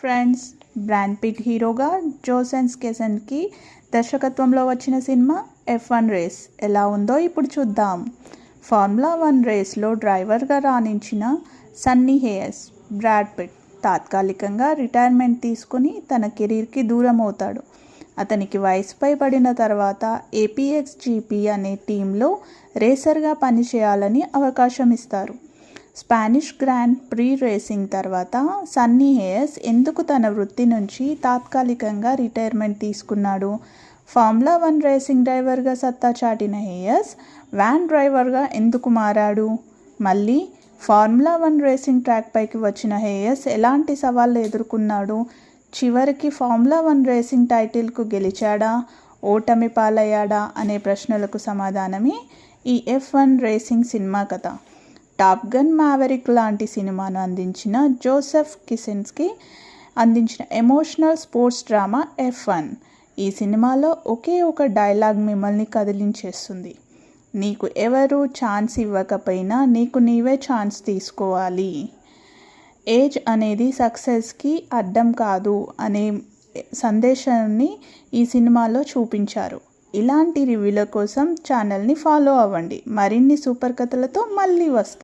Friends brand pit హీరోగా జోసెన్స్ కెసన్కి దర్శకత్వంలో వచ్చిన సినిమా ఎఫ్ వన్ రేస్ ఎలా ఉందో ఇప్పుడు చూద్దాం. ఫార్ములా వన్ రేస్లో డ్రైవర్గా రాణించిన సన్నీ హేయస్ బ్రాడ్ పిట్ తాత్కాలికంగా రిటైర్మెంట్ తీసుకుని తన కెరీర్కి దూరం అవుతాడు అతనికి వయసుపై పడిన తర్వాత ఏపీఎక్స్ జీపీ అనే టీంలో రేసర్గా పనిచేయాలని అవకాశం ఇస్తారు. స్పానిష్ గ్రాండ్ ప్రీ రేసింగ్ తర్వాత సన్నీ హేయస్ ఎందుకు తన వృత్తి నుంచి తాత్కాలికంగా రిటైర్మెంట్ తీసుకున్నాడు? ఫార్ములా వన్ రేసింగ్ డ్రైవర్గా సత్తా చాటిన హేయస్ వ్యాన్ డ్రైవర్గా ఎందుకు మారాడు? మళ్ళీ ఫార్ములా వన్ రేసింగ్ ట్రాక్పైకి వచ్చిన హేయస్ ఎలాంటి సవాళ్ళు ఎదుర్కొన్నాడు? చివరికి ఫార్ములా వన్ రేసింగ్ టైటిల్కు గెలిచాడా? ఓటమి పాలయ్యాడా? అనే ప్రశ్నలకు సమాధానమే ఈ ఎఫ్ వన్ రేసింగ్ సినిమా కథ. టాప్ గన్ మ్యావరిక్ లాంటి సినిమాను అందించిన జోసెఫ్ కిసెన్స్కి అందించిన emotional sports drama F one ఈ సినిమాలో ఒకే ఒక డైలాగ్ మిమ్మల్ని కదిలించేస్తుంది. నీకు ఎవరు ఛాన్స్ ఇవ్వకపోయినా నీకు నీవే ఛాన్స్ తీసుకోవాలి. ఏజ్ అనేది సక్సెస్కి అడ్డం కాదు అనే సందేశాన్ని ఈ సినిమాలో చూపించారు. ఇలాంటి రివ్యూల కోసం ఛానల్ని ఫాలో అవ్వండి. మరిన్ని సూపర్ కథలతో మళ్ళీ వస్తాం.